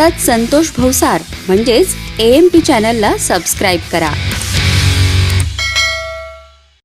आताच संतोष भवसार म्हणजेच A M P चॅनलला सबस्क्राईब करा.